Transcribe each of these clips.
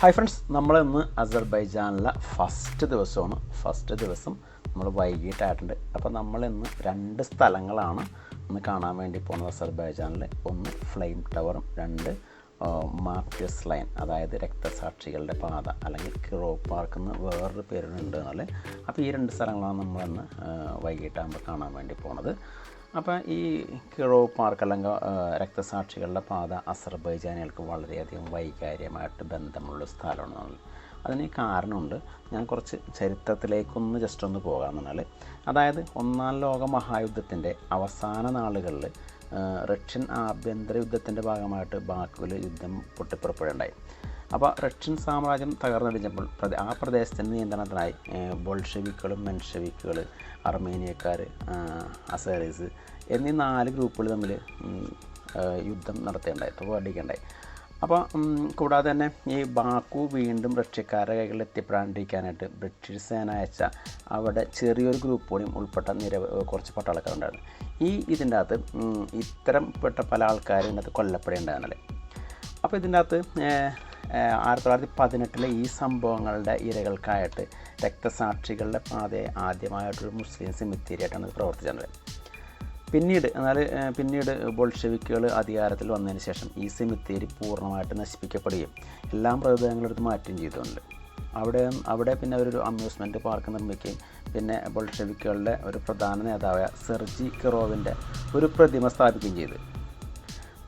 Hi friends നമ്മളിന്ന് അസർബൈജാനിലെ first ദിവസമാണ്. First ദിവസം നമ്മൾ വൈകിട്ടായിട്ടുണ്ട്. അപ്പോൾ നമ്മളിന്ന് രണ്ട് സ്ഥലങ്ങളാണ് ഇന്ന് കാണാൻ വേണ്ടി പോകുന്നത് അസർബൈജാനിൽ ഒന്ന് ഫ്ലെയിം ടവറും രണ്ട് മാർട്ടിയസ് ലൈൻ അതായത് രക്തസാക്ഷികളുടെ പാത അല്ലെങ്കിൽ കിറോ പാർക്ക് എന്ന് വേറൊരു പേരുണ്ട് എന്നാൽ അപ്പോൾ ഈ രണ്ട് സ്ഥലങ്ങളാണ് നമ്മളിന്ന് വൈകിട്ടാകുമ്പോൾ കാണാൻ വേണ്ടി പോണത്. അപ്പോൾ ഈ കിറോ പാർക്ക് അല്ലെങ്കിൽ രക്തസാക്ഷികളുടെ പാത അസർബൈജാനികൾക്ക് വളരെയധികം വൈകാര്യമായിട്ട് ബന്ധമുള്ള സ്ഥലമാണ് അതിന് കാരണമുണ്ട്. ഞാൻ കുറച്ച് ചരിത്രത്തിലേക്കൊന്ന് ജസ്റ്റ് ഒന്ന് പോകാമെന്നാൽ അതായത് ഒന്നാം ലോക മഹായുദ്ധത്തിന്റെ അവസാന നാളുകളിൽ റഷ്യൻ ആഭ്യന്തര യുദ്ധത്തിന്റെ ഭാഗമായിട്ട് ബാക്കുവിൽ യുദ്ധം പൊട്ടിപ്പുറപ്പെടുണ്ടായി അപ്പോൾ റഷ്യൻ സാമ്രാജ്യം തകർന്നടിഞ്ഞപ്പോൾ ആ പ്രദേശത്തിന്റെ നിയന്ത്രണത്തിനായി ബോൾഷവിക്കുകളും മെൻഷെവിക്കുകൾ അർമേനിയക്കാർ അസേറീസ് എന്നീ നാല് ഗ്രൂപ്പുകൾ തമ്മിൽ യുദ്ധം നടത്തേണ്ടായി പോരടിക്കേണ്ടായി അപ്പോൾ കൂടാതെ തന്നെ ഈ ബാക്കു വീണ്ടും റഷ്യക്കാരുടെ കൈകളിൽ എത്തിപ്പെടാണ്ടിരിക്കാനായിട്ട് ബ്രിട്ടീഷ് സേന അയച്ച അവിടെ ചെറിയൊരു ഗ്രൂപ്പ് കൂടിയും ഉൾപ്പെട്ട നിരവ കുറച്ച് പട്ടാളക്കാരുണ്ടായിരുന്നു. ഈ ഇതിന്റെ അകത്ത് ഇത്തരം പെട്ട പല ആൾക്കാരും ഇതിനകത്ത് കൊല്ലപ്പെടേണ്ടതാണല്ലേ അപ്പോൾ ഇതിന്റെ അകത്ത് ആയിരത്തി തൊള്ളായിരത്തി പതിനെട്ടിലെ ഈ സംഭവങ്ങളുടെ ഇരകൾക്കായിട്ട് രക്തസാക്ഷികളുടെ പാതയെ ആദ്യമായിട്ടൊരു മുസ്ലിം സെമിത്തേരിയായിട്ടാണ് പ്രവർത്തിച്ചത്. പിന്നീട് എന്നാൽ പിന്നീട് ബോൾഷെവിക്കുകൾ അധികാരത്തിൽ വന്നതിന് ശേഷം ഈ സെമിത്തേരി പൂർണമായിട്ട് നശിപ്പിക്കപ്പെടുകയും എല്ലാ മൃതദേഹങ്ങളെടുത്ത് മാറ്റുകയും ചെയ്തിട്ടുണ്ട്. അവിടെ അവിടെ പിന്നെ അവരൊരു അമ്യൂസ്മെന്റ് പാർക്ക് നിർമ്മിക്കുകയും പിന്നെ ബോൾഷെവിക്കുകളുടെ ഒരു പ്രധാന നേതാവായ സെർജി കിറോവിന്റെ ഒരു പ്രതിമ സ്ഥാപിക്കുകയും ചെയ്തു.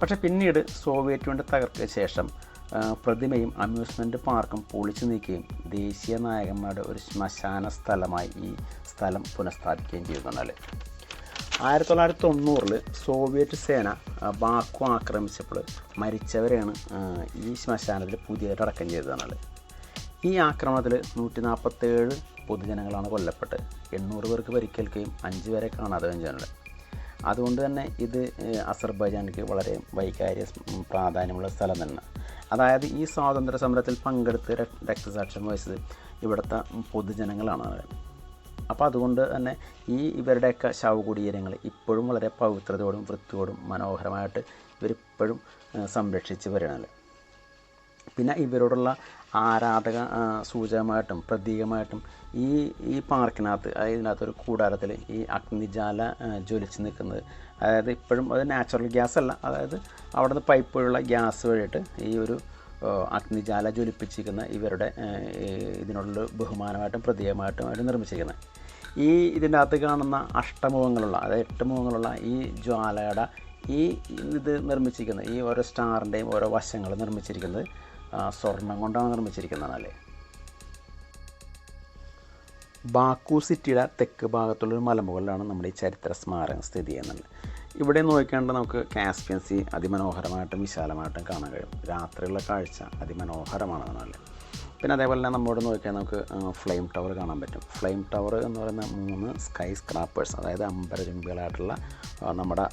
പക്ഷെ പിന്നീട് സോവിയറ്റ് യൂണിയൻ തകർക്കിയ ശേഷം പ്രതിമയും അമ്യൂസ്മെന്റ് പാർക്കും പൊളിച്ചു നീക്കുകയും ദേശീയ നായകന്മാരുടെ ഒരു ശ്മശാന സ്ഥലമായി ഈ സ്ഥലം പുനഃസ്ഥാപിക്കുകയും ചെയ്തിട്ടുണ്ടല്ലേ ആയിരത്തി തൊള്ളായിരത്തി തൊണ്ണൂറിൽ സോവിയറ്റ് സേന ബാക്കു ആക്രമിച്ചപ്പോൾ മരിച്ചവരെയാണ് ഈ ശ്മശാനത്തിൽ പുതിയതായിട്ട് അടക്കം ചെയ്തതാണ് ഈ ആക്രമണത്തിൽ നൂറ്റി നാൽപ്പത്തേഴ് പൊതുജനങ്ങളാണ് കൊല്ലപ്പെട്ട് എണ്ണൂറ് പേർക്ക് പരിക്കേൽക്കുകയും അഞ്ച് പേരെ കാണാതെ ചെയ്യുന്നത് അതുകൊണ്ട് തന്നെ ഇത് അസർബൈജാനിക്ക് വളരെ വൈകാര്യ പ്രാധാന്യമുള്ള സ്ഥലം തന്നെ അതായത് ഈ സ്വാതന്ത്ര്യ സമരത്തിൽ പങ്കെടുത്ത് രക്- രക്തസാക്ഷ്യം വഹിച്ചത് ഇവിടുത്തെ പൊതുജനങ്ങളാണ്. അപ്പോൾ അതുകൊണ്ട് തന്നെ ഈ ഇവരുടെയൊക്കെ ശവകുടീരങ്ങൾ ഇപ്പോഴും വളരെ പവിത്രതയോടും വൃത്തിയോടും മനോഹരമായിട്ട് ഇവരിപ്പോഴും സംരക്ഷിച്ച് വരണത്. പിന്നെ ഇവരോടുള്ള ആരാധക സൂചകമായിട്ടും പ്രതീകമായിട്ടും ഈ ഈ പാർക്കിനകത്ത് ഇതിനകത്ത് ഒരു കൂടാരത്തിൽ ഈ അഗ്നിജാല ജ്വലിച്ച് നിൽക്കുന്നത്. അതായത് ഇപ്പോഴും അത് നാച്ചുറൽ ഗ്യാസ് അല്ല. അതായത് അവിടെ നിന്ന് പൈപ്പ് വഴിയുള്ള ഗ്യാസ് വഴിയിട്ട് ഈ ഒരു അഗ്നിജാല ജ്വലിപ്പിച്ചിരിക്കുന്ന ഇവരുടെ ഇതിനുള്ള ബഹുമാനമായിട്ടും പ്രതീകമായിട്ടും അവർ നിർമ്മിച്ചിരിക്കുന്നത്. ഈ ഇതിന്റെ അകത്ത് കാണുന്ന അഷ്ടമുഖങ്ങളുള്ള അതായത് എട്ട് മുഖങ്ങളുള്ള ഈ ജ്വാലയുടെ ഈ ഇത് നിർമ്മിച്ചിരിക്കുന്നത് ഈ ഓരോ സ്റ്റാറിന്റെയും ഓരോ വശങ്ങൾ നിർമ്മിച്ചിരിക്കുന്നത് സ്വർണം കൊണ്ടാണ് നിർമ്മിച്ചിരിക്കുന്നതല്ലേ ബാക്കു സിറ്റിയുടെ തെക്ക് ഭാഗത്തുള്ളൊരു മലമുകളിലാണ് നമ്മുടെ ഈ ചരിത്ര സ്മാരകം സ്ഥിതി ചെയ്യുന്നത്. ഇവിടെ നോക്കിയാണ്ട് നമുക്ക് കാസ്പിയൻ സീ അതിമനോഹരമായിട്ടും വിശാലമായിട്ടും കാണാൻ കഴിയും. രാത്രിയുള്ള കാഴ്ച അതിമനോഹരമാണ് നല്ല പിന്നെ അതേപോലെ തന്നെ നമ്മോട് നോക്കിയാൽ നമുക്ക് ഫ്ലെയിം ടവർ കാണാൻ പറ്റും. ഫ്ലെയിം ടവർ എന്ന് പറയുന്ന മൂന്ന് സ്കൈ സ്ക്രാപ്പേഴ്സ് അതായത് അമ്പരചുംബികളായിട്ടുള്ള നമ്മുടെ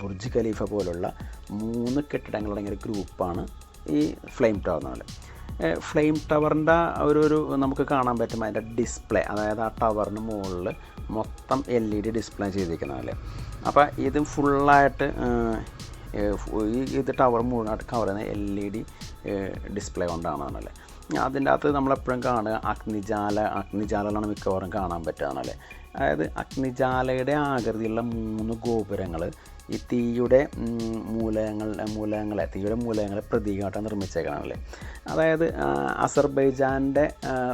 ബുർജ് ഖലീഫ പോലുള്ള മൂന്ന് കെട്ടിടങ്ങളടങ്ങിയ ഒരു ഗ്രൂപ്പാണ് ഈ ഫ്ലെയിം ടവർ എന്ന് പറയുന്നത്. ഫ്ലെയിം ടവറിന്റെ ഒരു ഒരു നമുക്ക് കാണാൻ പറ്റും അതിന്റെ ഡിസ്പ്ലേ അതായത് ആ ടവറിന് മുകളിൽ മൊത്തം എൽ ഇ ഡി ഡിസ്പ്ലേ ചെയ്തിരിക്കുന്നതല്ലേ അപ്പോൾ ഇത് ഫുള്ളായിട്ട് ഈ ഇത് ടവർ മുഴുവനായിട്ട് കവർ ചെയ്യുന്ന എൽ ഇ ഡി ഡിസ്പ്ലേ കൊണ്ടാണെന്നല്ലേ അതിന്റെ അകത്ത് നമ്മളെപ്പോഴും കാണുക അഗ്നിജാല അഗ്നിജാലകളാണ് മിക്കവാറും കാണാൻ പറ്റുകയാണല്ലേ അതായത് അഗ്നിജാലയുടെ ആകൃതിയുള്ള മൂന്ന് ഗോപുരങ്ങൾ ഈ തീയുടെ മൂലകങ്ങൾ മൂലകങ്ങളെ തീയുടെ മൂലകങ്ങളെ പ്രതീകമായിട്ടാണ് നിർമ്മിച്ചേക്കണല്ലേ അതായത് അസർബൈജാന്റെ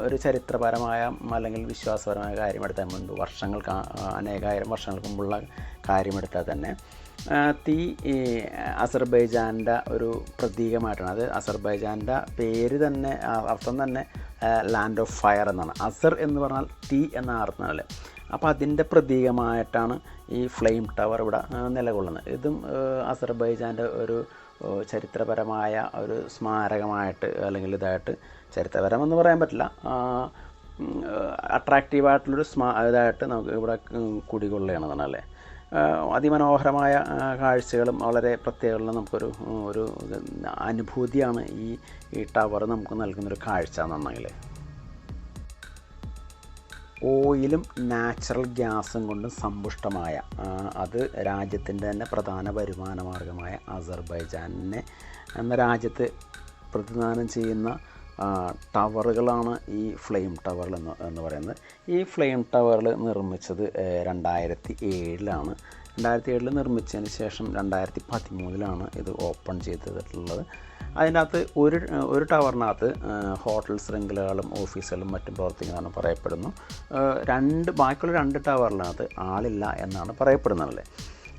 ഒരു ചരിത്രപരമായ അല്ലെങ്കിൽ വിശ്വാസപരമായ കാര്യം എടുത്താൽ മുൻപ് വർഷങ്ങൾക്ക് അനേകായിരം വർഷങ്ങൾക്ക് മുമ്പുള്ള കാര്യമെടുത്താൽ തന്നെ തീ അസർബൈജാന്റെ ഒരു പ്രതീകമായിട്ടാണ്. അത് അസർബൈജാന്റെ പേര് തന്നെ അർത്ഥം തന്നെ ലാൻഡ് ഓഫ് ഫയർ എന്നാണ്. അസർ എന്ന് പറഞ്ഞാൽ തീ എന്ന അർത്ഥമാണ് അപ്പോൾ അതിന്റെ പ്രതീകമായിട്ടാണ് ഈ ഫ്ലെയിം ടവർ ഇവിടെ നിലകൊള്ളുന്നത്. ഇതും അസർബൈജാന്റെ ഒരു ചരിത്രപരമായ ഒരു സ്മാരകമായിട്ട് അല്ലെങ്കിൽ ഇതായിട്ട് ചരിത്രപരമെന്ന് പറയാൻ പറ്റില്ല. അട്രാക്റ്റീവായിട്ടുള്ളൊരു സ്മാ ഇതായിട്ട് നമുക്ക് ഇവിടെ കുടികൊള്ളുകയാണെന്നാണ് അല്ലേ. അതിമനോഹരമായ കാഴ്ചകളും വളരെ പ്രത്യേകമുള്ള നമുക്കൊരു ഒരു അനുഭൂതിയാണ് ഈ ഈ ടവർ നമുക്ക് നൽകുന്നൊരു കാഴ്ച എന്നുണ്ടെങ്കിൽ ഓയിലും നാച്ചുറൽ ഗ്യാസും കൊണ്ട് സമ്പുഷ്ടമായ അത് രാജ്യത്തിന്റെ തന്നെ പ്രധാന വരുമാന മാർഗമായ അസർബൈജാനിനെ എന്ന രാജ്യത്ത് പ്രതിദാനം ചെയ്യുന്ന ടവറുകളാണ് ഈ ഫ്ലെയിം ടവർ എന്ന് എന്ന് പറയുന്നത്. ഈ ഫ്ലെയിം ടവറിൽ നിർമ്മിച്ചത് രണ്ടായിരത്തി ഏഴിലാണ് രണ്ടായിരത്തി ഏഴിൽ നിർമ്മിച്ചതിന് ശേഷം രണ്ടായിരത്തി പതിമൂന്നിലാണ് ഇത് ഓപ്പൺ ചെയ്തിട്ടുള്ളത്. അതിന്റെ അകത്ത് ഒരു ഒരു ടവറിനകത്ത് ഹോട്ടൽ ശൃംഖലകളും ഓഫീസുകളും മറ്റും പ്രവർത്തിക്കുന്നതാണ് പറയപ്പെടുന്നു. രണ്ട് ബാക്കിയുള്ള രണ്ട് ടവറിനകത്ത് ആളില്ല എന്നാണ് പറയപ്പെടുന്നത്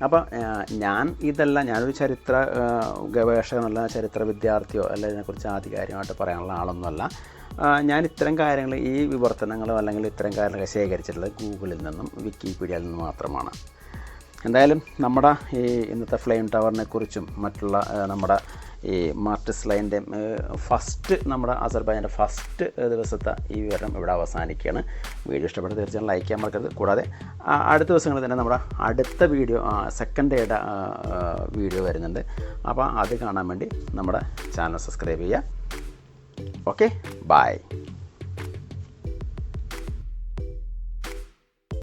അപ്പം ഏഹ്, ഞാൻ ഇതെല്ലാം ഞാനൊരു ചരിത്ര ഗവേഷകനല്ല ചരിത്ര വിദ്യാർത്ഥിയോ അല്ല ഇതിനെക്കുറിച്ച് ആധികാരികമായിട്ട് പറയാനുള്ള ആളൊന്നുമല്ല. ഞാൻ ഇത്തരം കാര്യങ്ങൾ ഈ വിവർത്തനങ്ങളോ അല്ലെങ്കിൽ ഇത്തരം കാര്യങ്ങളൊക്കെ ശേഖരിച്ചിട്ടുള്ളത് ഗൂഗിളിൽ നിന്നും വിക്കിപീഡിയയിൽ നിന്നും മാത്രമാണ്. എന്തായാലും നമ്മുടെ ഈ ഇന്നത്തെ ഫ്ലെയിം ടവറിനെ കുറിച്ചും മറ്റുള്ള നമ്മുടെ ഈ മാർട്ടിസ് ലൈന്റെ ഫസ്റ്റ് നമ്മുടെ അസർബൈജാന്റെ ഫസ്റ്റ് ദിവസത്തെ ഈ വിവരം ഇവിടെ അവസാനിക്കുകയാണ്. വീഡിയോ ഇഷ്ടപ്പെട്ട തീർച്ചയായും ലൈക്ക് ചെയ്യാൻ മറക്കരുത്. കൂടാതെ അടുത്ത ദിവസങ്ങളിൽ തന്നെ നമ്മുടെ അടുത്ത വീഡിയോ സെക്കൻഡ് ഡേയുടെ വീഡിയോ വരുന്നുണ്ട്. അപ്പോൾ അത് കാണാൻ വേണ്ടി നമ്മുടെ ചാനൽ സബ്സ്ക്രൈബ് ചെയ്യുക. Okay bye